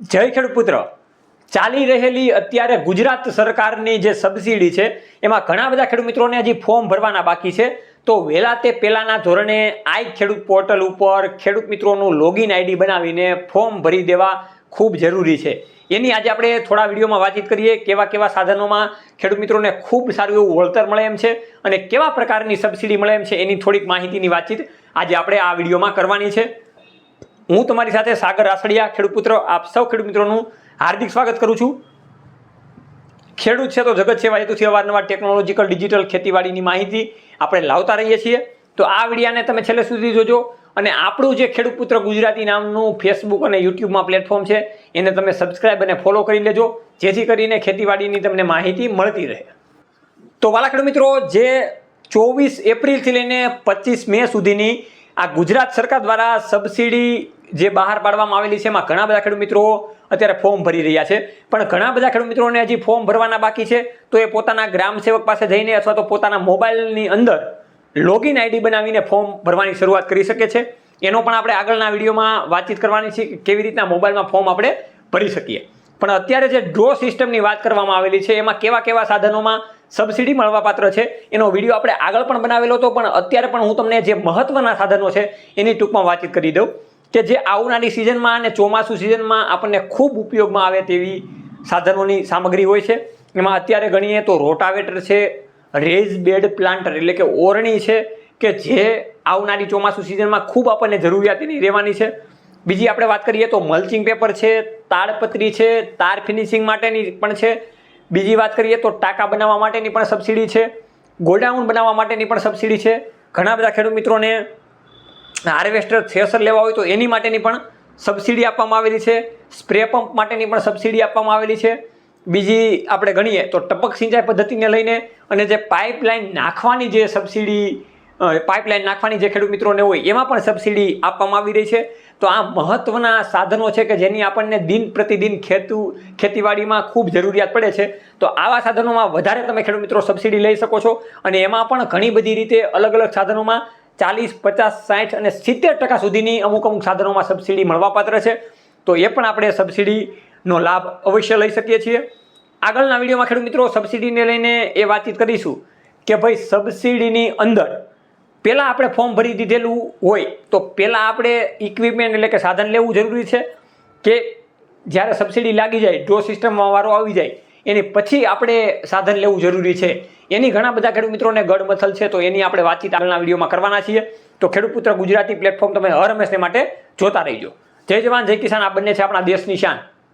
જય ખેડૂત પુત્ર ચાલી રહેલી અત્યારે ગુજરાત સરકારની જે સબસિડી છે, એમાં ઘણા બધા ખેડૂત મિત્રોને હજી ફોર્મ ભરવાના બાકી છે. તો વહેલા તે પહેલાના ધોરણે આઈ ખેડૂત પોર્ટલ ઉપર ખેડૂત મિત્રોનું લોગિન આઈડી બનાવીને ફોર્મ ભરી દેવા ખૂબ જરૂરી છે. એની આજે આપણે થોડા વિડીયોમાં વાતચીત કરીએ, કેવા કેવા સાધનોમાં ખેડૂત મિત્રોને ખૂબ સારું એવું વળતર મળે એમ છે અને કેવા પ્રકારની સબસિડી મળે એમ છે એની થોડીક માહિતીની વાતચીત આજે આપણે આ વિડીયોમાં કરવાની છે. હું તમારી સાથે સાગર રાસડિયા, ખેડૂત પુત્ર, આપ સૌ ખેડૂત મિત્રોનું હાર્દિક સ્વાગત કરું છું. ખેડૂત છે તો જગત છે હેતુથી અવારનવાર ટેકનોલોજીકલ, ડિજિટલ ખેતીવાડીની માહિતી આપણે લાવતા રહીએ છીએ. તો આ વિડીયાને તમે છેલ્લે સુધી જોજો અને આપણું જે ખેડૂત પુત્ર ગુજરાતી નામનું ફેસબુક અને યુટ્યુબમાં પ્લેટફોર્મ છે, એને તમે સબસ્ક્રાઇબ અને ફોલો કરી લેજો, જેથી કરીને ખેતીવાડીની તમને માહિતી મળતી રહે. તો વાલા ખેડૂત મિત્રો, જે ચોવીસ એપ્રિલથી લઈને પચીસ મે સુધીની આ ગુજરાત સરકાર દ્વારા સબસિડી જે બહાર પાડવામાં આવેલી છે, એમાં ઘણા બધા ખેડૂત મિત્રો અત્યારે ફોર્મ ભરી રહ્યા છે. પણ ઘણા બધા ખેડૂત મિત્રોને હજી ફોર્મ ભરવાના બાકી છે, તો એ પોતાના ગ્રામ સેવક પાસે જઈને અથવા તો પોતાના મોબાઈલની અંદર લોગિન આઈડી બનાવીને ફોર્મ ભરવાની શરૂઆત કરી શકે છે. એનો પણ આપણે આગળના વિડીયોમાં વાતચીત કરવાની છે કેવી રીતના મોબાઈલમાં ફોર્મ આપણે ભરી શકીએ. પણ અત્યારે જે ડ્રો સિસ્ટમની વાત કરવામાં આવેલી છે, એમાં કેવા કેવા સાધનોમાં સબસિડી મળવાપાત્ર છે, એનો વીડિયો આપણે આગળ પણ બનાવેલો હતો. પણ અત્યારે પણ હું તમને જે મહત્વના સાધનો છે, એની ટૂંકમાં વાતચીત કરી દઉં. કે જે આવનારી સિઝનમાં અને ચોમાસું સિઝનમાં આપણને ખૂબ ઉપયોગમાં આવે તેવી સાધનોની સામગ્રી હોય છે. એમાં અત્યારે ગણીએ તો રોટાવેટર છે, રેઝ બેડ પ્લાન્ટર એટલે કે ઓરણી છે, કે જે આવનારી ચોમાસું સિઝનમાં ખૂબ આપણને જરૂરિયાત એની રહેવાની છે. બીજી આપણે વાત કરીએ તો મલ્ચિંગ પેપર છે, તાડપત્રી છે, તાર ફિનિશિંગ માટેની પણ છે. બીજી વાત કરીએ તો ટાંકા બનાવવા માટેની પણ સબસિડી છે. ગોડાઉન બનાવવા માટેની પણ સબસિડી છે. ઘણા બધા ખેડૂત મિત્રોને હાર્વેસ્ટર થ્રેસર લેવા હોય તો એની માટેની પણ સબસિડી આપવામાં આવેલી છે. સ્પ્રે પંપ માટેની પણ સબસિડી આપવામાં આવેલી છે. બીજી આપણે ગણીએ તો ટપક સિંચાઈ પદ્ધતિને લઈને અને જે પાઇપલાઇન નાખવાની જે સબસિડી પાઇપલાઇન નાખવાની જે ખેડૂત મિત્રોને હોય એમાં પણ સબસિડી આપવામાં આવી રહી છે. તો આ મહત્ત્વના સાધનો છે કે જેની આપણને દિન પ્રતિદિન ખેતુ, ખેતીવાડીમાં ખૂબ જરૂરિયાત પડે છે. તો આવા સાધનોમાં વધારે તમે ખેડૂત મિત્રો સબસિડી લઈ શકો છો. અને એમાં પણ ઘણી બધી રીતે અલગ અલગ સાધનોમાં ચાલીસ, પચાસ, સાઠ અને સિત્તેર ટકા સુધીની અમુક અમુક સાધનોમાં સબસિડી મળવાપાત્ર છે. તો એ પણ આપણે સબસિડીનો લાભ અવશ્ય લઈ શકીએ છીએ. આગળના વિડીયોમાં ખેડૂત મિત્રો સબસિડીને લઈને એ વાતચીત કરીશું કે ભાઈ સબસિડીની અંદર પહેલાં આપણે ફોર્મ ભરી દીધેલું હોય તો પહેલાં આપણે ઇક્વિપમેન્ટ એટલે કે સાધન લેવું જરૂરી છે કે જ્યારે સબસિડી લાગી જાય ડ્રો સિસ્ટમમાં વારો આવી જાય એની પછી આપણે સાધન લેવું જરૂરી છે. એની ઘણા બધા ખેડૂત મિત્રોને ગડમથલ છે, તો એની આપણે વાતચીત આગળના વિડીયોમાં કરવાના છીએ. તો ખેડૂત પુત્ર ગુજરાતી પ્લેટફોર્મ તમે હર હંમેશને માટે જોતા રહીજો. જય જવાન, જય કિસાન. આ બંને છે આપણા દેશની શાન.